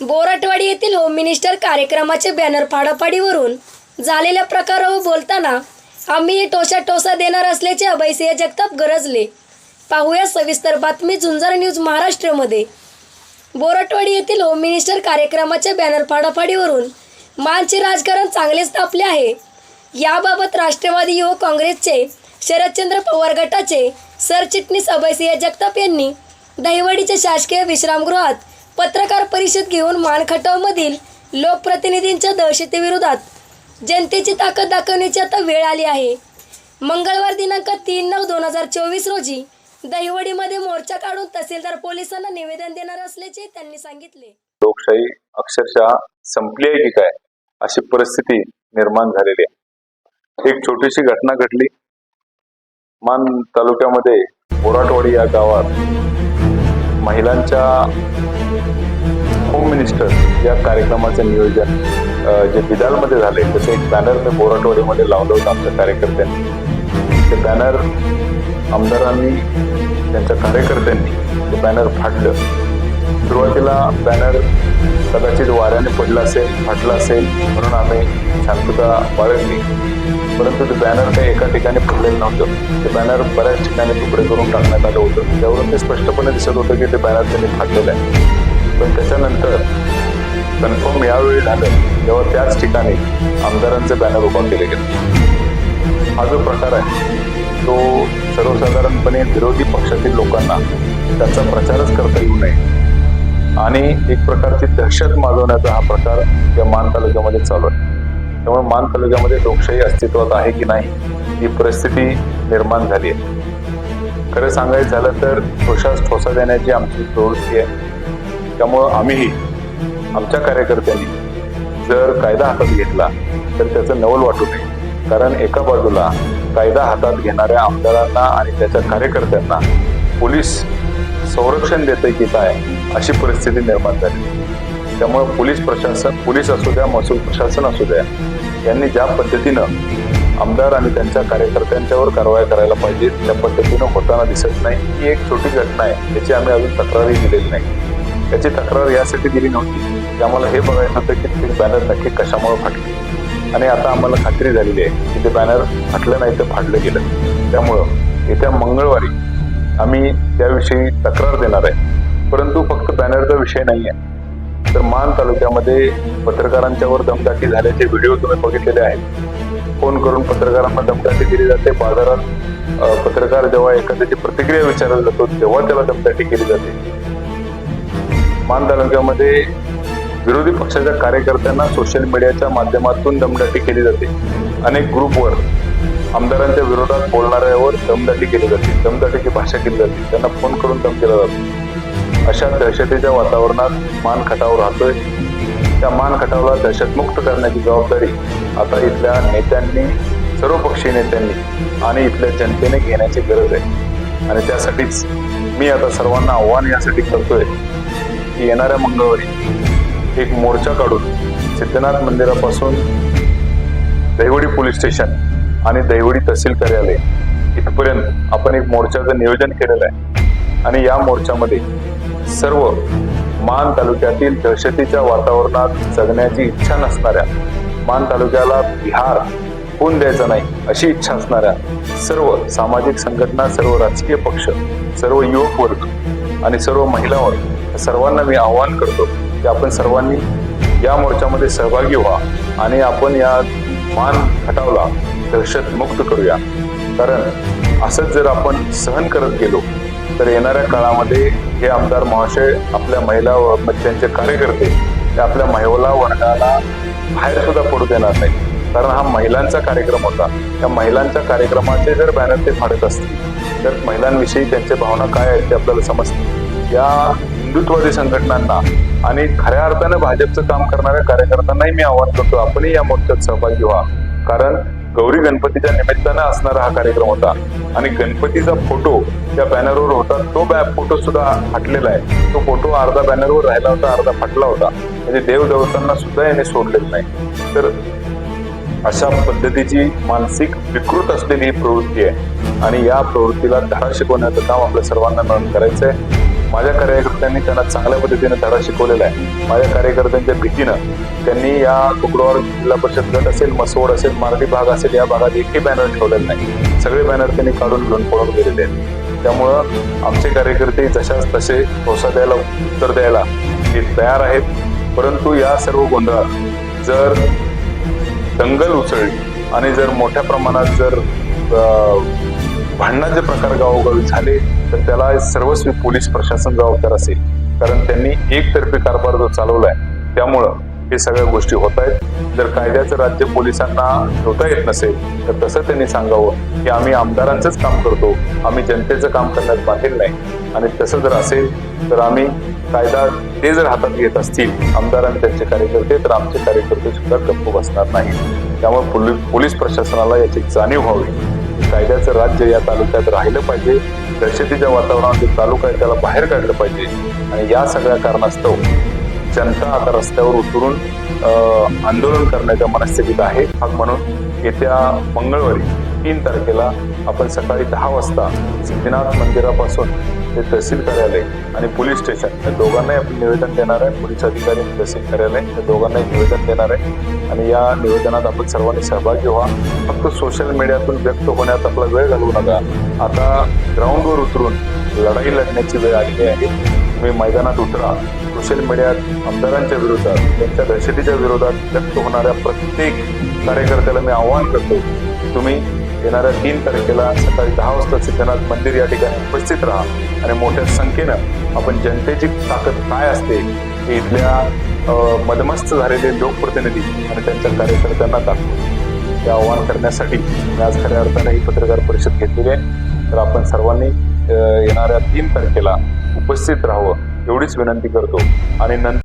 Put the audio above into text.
बोराटवाडी येथील home minister कार्यक्रमाचे banner फाडाफाडीवरून झालेल्या प्रकारावर बोलताना आम्ही टोसा टोसा देणार असल्याचे अभयसिंह जगताप गरजले. पाहूया सविस्तर बातमी झुंजार न्यूज महाराष्ट्रमध्ये. बोराटवाडी येथील होम मिनिस्टर कार्यक्रमाच्या बॅनर फाडाफाडीवरून मानचे राजकारण चांगलेच तापले आहे. याबाबत राष्ट्रवादी युवक काँग्रेसचे शरदचंद्र पवार गटाचे सरचिटणीस अभयसिंह जगताप यांनी दहिवडीच्या शासकीय विश्रामगृहात पत्रकार परिषद घेऊन मानखटावमधील लोकप्रतिनिधींच्या दहशतीविरोधात जनतेची ताकद दाखवण्याची आता वेळ आली आहे. मंगळवार दिनांक तीन नऊ दोन हजार चोवीस रोजी दहिवडीमध्ये मोर्चा काढून तहसीलदार पोलिसांना निवेदन देणार असल्याचे त्यांनी सांगितले. लोकशाही अक्षरशः संपली आहे की काय? अशी परिस्थिती निर्माण झालेली आहे. एक छोटीशी घटना घडली. मान तालुक्यामध्ये बोराटवाडी या गावात महिलांच्या होम मिनिस्टर या कार्यक्रमाचं नियोजन जे बिदालमध्ये झाले तसे एक बॅनर मी बोराटवाडीमध्ये लावलं होतं आमच्या कार्यकर्त्यांनी. ते बॅनर आमदारांनी त्यांच्या कार्यकर्त्यांनी ते बॅनर फाडलं सुरुवातीला बॅनर कदाचित वाऱ्याने पडला असेल फाटला असेल म्हणून आम्ही शांतता बाळगली. परंतु ते बॅनर काही एका ठिकाणी पडलेलं नव्हतं. ते बॅनर बऱ्याच ठिकाणी तुकडे करून टाकण्यात आलं होतं. त्यावरून ते स्पष्टपणे दिसत होतं की ते बॅनर त्यांनी फाटलेलं आहे. पण त्याच्यानंतर कन्फर्म यावेळी झालं तेव्हा त्याच ठिकाणी आमदारांचे बॅनर उभा केले गेले. हा जो प्रकार आहे तो सर्वसाधारणपणे विरोधी पक्षातील लोकांना त्याचा प्रचारच करता येऊ नये. आणि एक प्रकारची दहशत माजवण्याचा हा प्रकार या मान तालुक्यामध्ये चालू आहे. त्यामुळे मान तालुक्यामध्ये लोकशाही अस्तित्वात आहे की नाही ही परिस्थिती निर्माण झाली आहे. खरं सांगायचं झालं तर ठोशास ठोसा देण्याची आमची प्रवृत्ती आहे. त्यामुळं आम्हीही आमच्या कार्यकर्त्यांनी जर कायदा हातात घेतला तर त्याचं नवल वाटू नये. कारण एका बाजूला कायदा हातात घेणाऱ्या आमदारांना आणि त्याच्या कार्यकर्त्यांना पोलीस संरक्षण देते की काय अशी परिस्थिती निर्माण झाली. त्यामुळे पोलीस प्रशासन पोलीस असू द्या महसूल प्रशासन असू द्या यांनी ज्या पद्धतीनं आमदार आणि त्यांच्या कार्यकर्त्यांच्यावर कारवाई करायला पाहिजे त्या पद्धतीनं होताना दिसत नाही. ही एक छोटी घटना आहे त्याची आम्ही अजून तक्रारही दिलेली नाही. त्याची तक्रार यासाठी दिली नव्हती. की आम्हाला हे बघायचं होतं की ते बॅनर नक्की कशामुळे फाटले. आणि आता आम्हाला खात्री झालेली आहे की ते बॅनर फाटलं नाही तर फाडलं गेलं. त्यामुळं येत्या मंगळवारी आम्ही त्याविषयी तक्रार देणार आहे. परंतु फक्त बॅनरचा विषय नाही आहे तर मान तालुक्यामध्ये पत्रकारांच्यावर दमदाटी झाल्याचे व्हिडिओ तुम्ही बघितलेले आहेत. फोन करून पत्रकारांना दमदाटी दिली जाते. बाजारात पत्रकार जेव्हा एखाद्याची प्रतिक्रिया विचारला जातो तेव्हा त्याला दमदाटी केली जाते. मान तालुक्यामध्ये विरोधी पक्षाच्या कार्यकर्त्यांना सोशल मीडियाच्या माध्यमातून दमदाटी केली जाते. अनेक ग्रुपवर आमदारांच्या विरोधात बोलणाऱ्यावर दमदाटी केली जाते. दमदाटीची भाषा केली जाते. त्यांना फोन करून दम केला जातो अशा दहशतीच्या वातावरणात मानखटाव राहतोय. त्या मानखटावला दहशतमुक्त करण्याची जबाबदारी आता इथल्या नेत्यांनी सर्वपक्षीय नेत्यांनी आणि इथल्या जनतेने घेण्याची गरज आहे. आणि त्यासाठीच मी आता सर्वांना आव्हान यासाठी करतोय की येणाऱ्या मंगळवारी एक मोर्चा काढून सिद्धनाथ मंदिरापासून दहिवडी पोलीस स्टेशन आणि दहिवडी तहसील कार्यालय इथपर्यंत आपण एक मोर्चाचं नियोजन केलेलं आहे. आणि या मोर्चामध्ये सर्व मान तालुक्यातील दहशतीच्या वातावरणात जगण्याची इच्छा नसणाऱ्या मान तालुक्याला बिहार होऊन द्यायचा नाही अशी इच्छा असणाऱ्या सर्व सामाजिक संघटना सर्व राजकीय पक्ष सर्व युवक वर्ग आणि सर्व महिला वर्ग सर्वांना मी आवाहन करतो की आपण सर्वांनी या मोर्चामध्ये सहभागी व्हा आणि आपण या मान हटावला दहशत मुक्त करूया. कारण असंच जर आपण सहन करत गेलो तर येणाऱ्या काळामध्ये हे आमदार महाशय आपल्या महिला व त्यांचे कार्यकर्ते ते आपल्या महिला वर्गाला बाहेर सुद्धा पडू देणार नाही कारण हा महिलांचा कार्यक्रम होता. त्या महिलांच्या कार्यक्रमाचे जर बॅनर ते फाडत असतील तर महिलांविषयी त्यांच्या भावना काय आहेत ते आपल्याला समजते या हिंदुत्ववादी संघटनांना आणि खऱ्या अर्थानं भाजपचं काम करणाऱ्या कार्यकर्त्यांनाही मी आव्हान करतो आपणही या मोर्चात सहभागी व्हा. कारण गौरी गणपतीच्या निमित्तानं असणारा हा कार्यक्रम होता. आणि गणपतीचा फोटो त्या बॅनरवर होता तो बॅ फोटो सुद्धा फाटलेला आहे. तो फोटो अर्धा बॅनरवर राहिला होता अर्धा फाटला होता. म्हणजे देवदेवतांना सुद्धा याने सोडलेलं नाही. तर अशा पद्धतीची मानसिक विकृत असलेली ही प्रवृत्ती आहे. आणि या प्रवृत्तीला धडा शिकवण्याचं काम आपल्या सर्वांना मिळून करायचं आहे माझ्या कार्यकर्त्यांनी त्यांना चांगल्या पद्धतीने धडा शिकवलेला आहे. माझ्या कार्यकर्त्यांच्या भीतीनं त्यांनी या तुकडोवर जिल्हा परिषद गट असेल मसोड असेल मारडी भाग असेल या भागात एकही बॅनर ठेवलेले नाही. सगळे बॅनर त्यांनी काढून घेऊन पळून गेलेले आहेत. त्यामुळं आमचे कार्यकर्ते जशाच तसे भरोसा द्यायला उत्तर द्यायला हे तयार आहेत. परंतु या सर्व गोंधळात जर दंगल उसळली आणि जर मोठ्या प्रमाणात जर भांडणाचे प्रकार गावोगावी झाले तर त्याला सर्वस्वी पोलीस प्रशासन जबाबदार असेल. कारण त्यांनी एकतर्फी कारभार जो चालवलाय त्यामुळं हे सगळ्या गोष्टी होत आहेत जर कायद्याचं राज्य पोलिसांना ठेवता येत नसेल तर तसं त्यांनी सांगावं की आम्ही आमदारांचंच काम करतो. आम्ही जनतेचं काम करण्यात बाहेर नाही. आणि तसं जर असेल तर आम्ही कायदा ते जर हातात घेत असतील आमदार आणि त्यांचे कार्यकर्ते तर आमचे कार्यकर्ते सुद्धा गप्प बसणार नाही त्यामुळे पोलीस पोलीस प्रशासनाला याची जाणीव व्हावी. राज्य या तालुक्यात राहिलं पाहिजे. दहशतीच्या वातावरणात तालुका आहे त्याला बाहेर काढलं पाहिजे. आणि या सगळ्या कारणास्तव जनता आता रस्त्यावर उतरून आंदोलन करण्याच्या मनस्थितीत आहे. मग म्हणून येत्या मंगळवारी तीन तारखेला आपण सकाळी दहा वाजता सिद्धनाथ मंदिरापासून ते तहसील कार्यालय आणि पोलीस स्टेशन या दोघांनाही आपण निवेदन देणार आहे. पोलीस अधिकारी आणि तहसील कार्यालय या दोघांनाही निवेदन देणार आहे. आणि या निवेदनात आपण सर्वांनी सहभागी व्हा. फक्त सोशल मीडियातून व्यक्त होण्यात आपला वेळ घालवू नका. आता ग्राउंडवर उतरून लढाई लढण्याची वेळ आलेली आहे. तुम्ही मैदानात उतरा. सोशल मीडियात आमदारांच्या विरोधात त्यांच्या दहशतीच्या विरोधात व्यक्त होणाऱ्या प्रत्येक कार्यकर्त्याला मी आवाहन करतो तुम्ही येणाऱ्या तीन तारखेला सकाळी दहा वाजता सिद्धनाथ मंदिर या ठिकाणी उपस्थित राहा. आणि मोठ्या संख्येनं आपण जनतेची ताकद काय असते हे इथल्या मदमस्त झालेले लोकप्रतिनिधी आणि त्यांच्या कार्यकर्त्यांना दाखवू. हे आवाहन करण्यासाठी मी आज खऱ्या अर्थाने ही पत्रकार परिषद घेतलेली आहे. तर आपण सर्वांनी येणाऱ्या तीन तारखेला उपस्थित राहावं एवढीच विनंती करतो. आणि नंतर